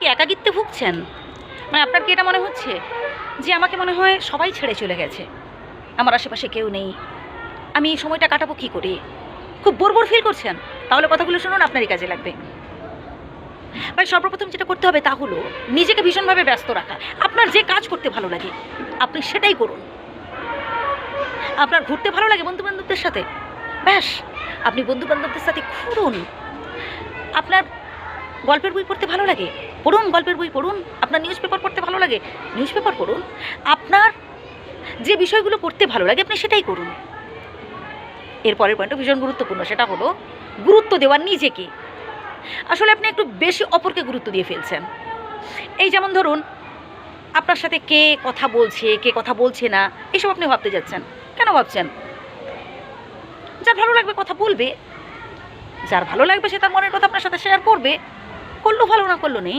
কি একাকিত্বে ভুগছেন? মানে আপনার কি এটা মনে হচ্ছে? যে আমাকে মনে হয় সবাই ছেড়ে চলে গেছে। আমার আশেপাশে কেউ নেই। আমি এই সময়টা কাটাবো কী করে? খুব বোর ফিল করছেন? তাহলে কথাগুলো শুনুন, আপনারই কাজে লাগবে। ভাই, সর্বপ্রথম যেটা করতে হবে তা হলো নিজেকে ভীষণভাবে ব্যস্ত রাখা। আপনার যে কাজ করতে ভালো লাগে, আপনি সেটাই করুন। আপনার ঘুরতে ভালো লাগে বন্ধু বান্ধবদের সাথে? ব্যাস, আপনি বন্ধু বান্ধবদের সাথে ঘুরুন। আপনার গল্পের বই পড়তে ভালো লাগে? পড়ুন, গল্পের বই পড়ুন, আপনার নিউজ পেপার পড়তে ভালো লাগে? নিউজ পেপার পড়ুন, আপনার যে বিষয়গুলো পড়তে ভালো লাগে, আপনি সেটাই করুন। এরপরের পয়েন্টটা ভীষণ গুরুত্বপূর্ণ, সেটা হলো গুরুত্ব দেওয়ার নিজেকে আসলে আপনি একটু বেশি অপরকে গুরুত্ব দিয়ে ফেলছেন। এই যেমন ধরুন, আপনার সাথে কে কথা বলছে, কে কথা বলছে না, এসব আপনি ভাবতে যাচ্ছেন। কেন ভাবছেন? যার ভালো লাগবে কথা বলবে, যার ভালো লাগবে সে তার মনের কথা আপনার সাথে শেয়ার করবে, করল ভালো না করল নেই।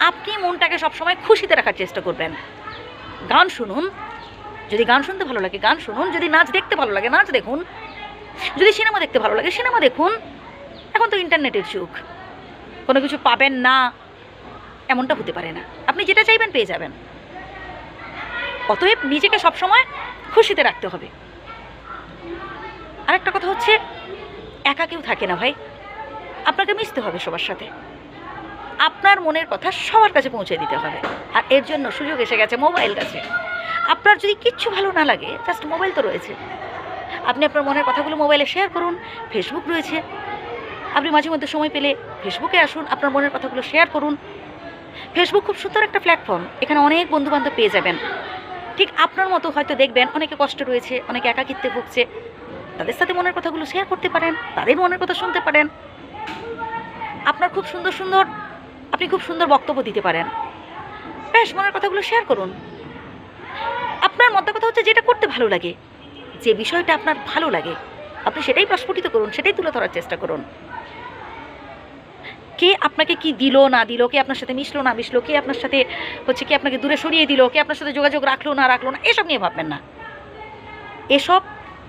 আপনি মনটাকে সবসময় খুশিতে রাখার চেষ্টা করবেন। গান শুনুন। যদি গান শুনতে ভালো লাগে, গান শুনুন। যদি নাচ দেখতে ভালো লাগে, নাচ দেখুন। যদি সিনেমা দেখতে ভালো লাগে, সিনেমা দেখুন। এখন তো ইন্টারনেটের যুগ। কোনো কিছু পাবেন না, এমনটা হতে পারে না। আপনি যেটা চাইবেন পেয়ে যাবেন। অতএব নিজেকে সবসময় খুশিতে রাখতে হবে। আরেকটা কথা হচ্ছে, একা কেউ থাকে না ভাই। আপনাকে মিশতে হবে সবার সাথে। আপনার মনের কথা সবার কাছে পৌঁছে দিতে হবে। আর এর জন্য সুযোগ এসে গেছে মোবাইল কাছে। আপনার যদি কিচ্ছু ভালো না লাগে জাস্ট মোবাইল তো রয়েছে। আপনি আপনার মনের কথাগুলো মোবাইলে শেয়ার করুন ফেসবুক রয়েছে। আপনি মাঝে মধ্যে সময় পেলে ফেসবুকে আসুন, আপনার মনের কথাগুলো শেয়ার করুন। ফেসবুক খুব সুন্দর একটা প্ল্যাটফর্ম এখানে অনেক বন্ধুবান্ধব পেয়ে যাবেন। ঠিক আপনার মতো হয়তো দেখবেন, অনেকে কষ্ট রয়েছে, অনেকে একাকিত্বে ভুগছে। তাদের সাথে মনের কথাগুলো শেয়ার করতে পারেন, তাদের মনের কথা শুনতে পারেন। আপনার খুব সুন্দর সুন্দর আপনি খুব সুন্দর বক্তব্য দিতে পারেন। বেশ, মনের কথাগুলো শেয়ার করুন। আপনার মধ্যে কথা হচ্ছে যেটা করতে ভালো লাগে, যে বিষয়টা আপনার ভালো লাগে, আপনি সেটাই প্রস্ফুটিত করুন, সেটাই তুলে ধরার চেষ্টা করুন। কে আপনাকে কি দিল, না দিল, কে আপনার সাথে মিশলো, না মিশলো, কে আপনার সাথে হচ্ছে কি আপনাকে দূরে সরিয়ে দিল, কে আপনার সাথে যোগাযোগ রাখল, না রাখল, না, এসব নিয়ে ভাববেন না। এসব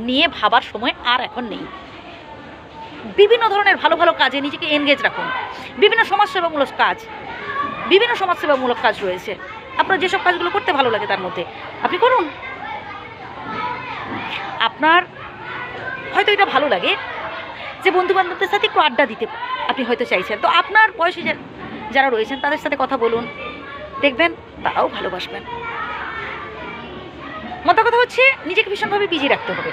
নিয়ে ভাবার সময় আর এখন নেই। বিভিন্ন ধরনের ভালো ভালো কাজে নিজেকে এনগেজ রাখুন। বিভিন্ন সমাজসেবামূলক কাজ, বিভিন্ন সমাজসেবামূলক কাজ রয়েছে। আপনার যেসব কাজগুলো করতে ভালো লাগে তার মধ্যে আপনি করুন। আপনার হয়তো এটা ভালো লাগে যে বন্ধু বান্ধবদের সাথে একটু আড্ডা দিতে আপনি হয়তো চাইছেন। তো আপনার বয়সী যারা রয়েছেন তাদের সাথে কথা বলুন, দেখবেন তারাও ভালোবাসবেন। মোটা কথা হচ্ছে, নিজেকে ভীষণভাবে বিজি রাখতে হবে।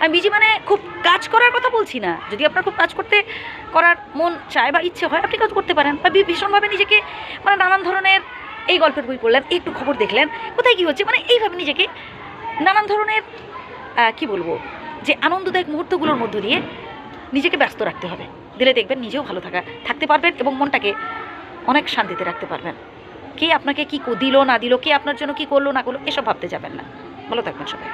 আমি বিজি মানে খুব কাজ করার কথা বলছি না। যদি আপনার খুব কাজ করতে করার মন চায় বা ইচ্ছে হয়, আপনি কাজ করতে পারেন। বা ভীষণভাবে নিজেকে মানে নানান ধরনের এই গল্পের বই পড়লেন, একটু খবর দেখলেন, কোথায় কী হচ্ছে? মানে এইভাবে নিজেকে নানান ধরনের কি বলব? যে আনন্দদায়ক মুহূর্তগুলোর মধ্য দিয়ে নিজেকে ব্যস্ত রাখতে হবে। দিলে দেখবেন নিজেও ভালো থাকা, থাকতে পারবেন এবং মনটাকে অনেক শান্তিতে রাখতে পারবেন। কে আপনাকে কি দিল না দিল, কে আপনার জন্য কি করল না করল, এসব ভাবতে যাবেন না। ভালো থাকবেন সবাই।